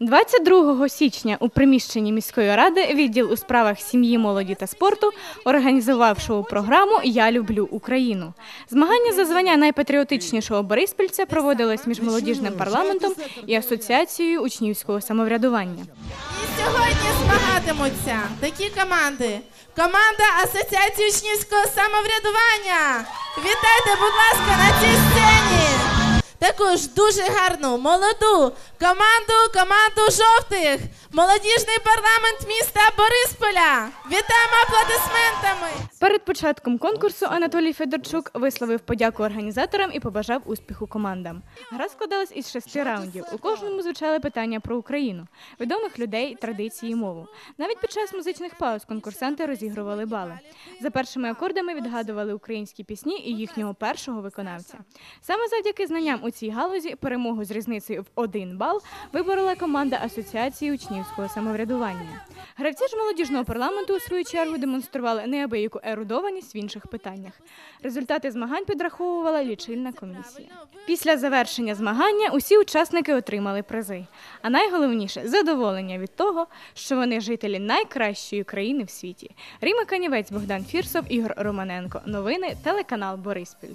22 січня у приміщенні міської ради відділ у справах сім'ї, молоді та спорту організував шоу-програму Я люблю Україну. Змагання за звання найпатріотичнішого бориспільця проводилось між молодіжним парламентом і асоціацією учнівського самоврядування. І сьогодні змагатимуться такі команди. Команда Асоціації учнівського самоврядування. Вітайте, будь ласка, на цій сцені. Також дуже гарну молоду команду, команду жовтих. Молодіжний парламент міста Борисполя. Вітаємо аплодисментами. Перед початком конкурсу Анатолій Федорчук висловив подяку організаторам і побажав успіху командам. Гра складалась із шести раундів. У кожному звучали питання про Україну, відомих людей, традиції, і мову. Навіть під час музичних пауз конкурсанти розігрували бали. За першими акордами відгадували українські пісні і їхнього першого виконавця. Саме завдяки знанням у цій галузі перемогу з різницею в один бал виборола команда Асоціації учнівського самоврядування. Гравці ж молодіжного парламенту у свою чергу демонстрували неабияку ерудованість в інших питаннях. Результати змагань підраховувала лічильна комісія. Після завершення змагання усі учасники отримали призи. А найголовніше задоволення від того, що вони жителі найкращої країни в світі. Ріма Канівець, Богдан Фірсов, Ігор Романенко. Новини телеканал Бориспіль.